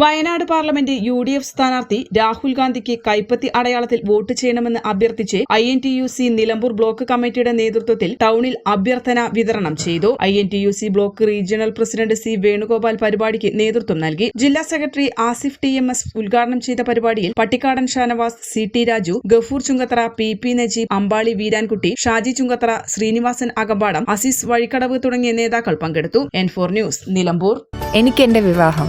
Wayanad parliament U D F സ്ഥാനാർത്ഥി രാഹുൽ ഗാന്ധിക്ക് കൈപ്പത്തി അടയാളത്തിൽ വോട്ട് ചെയ്യണമെന്ന് അഭ്യർത്ഥിച്ച് I N T U C Nilambur block കമ്മിറ്റിയുടെ നേതൃത്വത്തിൽ ടൗണിൽ അഭ്യർത്ഥന വിതരണം ചെയ്തു. I N T U C block regional president C Venugopal പരിപാടിക്ക് നേതൃത്വം നൽകി. ജില്ലാ secretary Asif T M S ഉദ്ഘാടനം ചെയ്ത പരിപാടിയിൽ Pattikkadan Shanavas C T Raju Gafoor Chungathara P P Najeeb Ambali Veerankutty Shaji Chungathara Sreenivasan Akampadam Azeez Vazhikkadavu തുടങ്ങിയ നേതാക്കൾ പങ്കെടുത്തു. N four news Nilambur. എനിക്ക് എനിക്കെന്റെ വിവാഹം.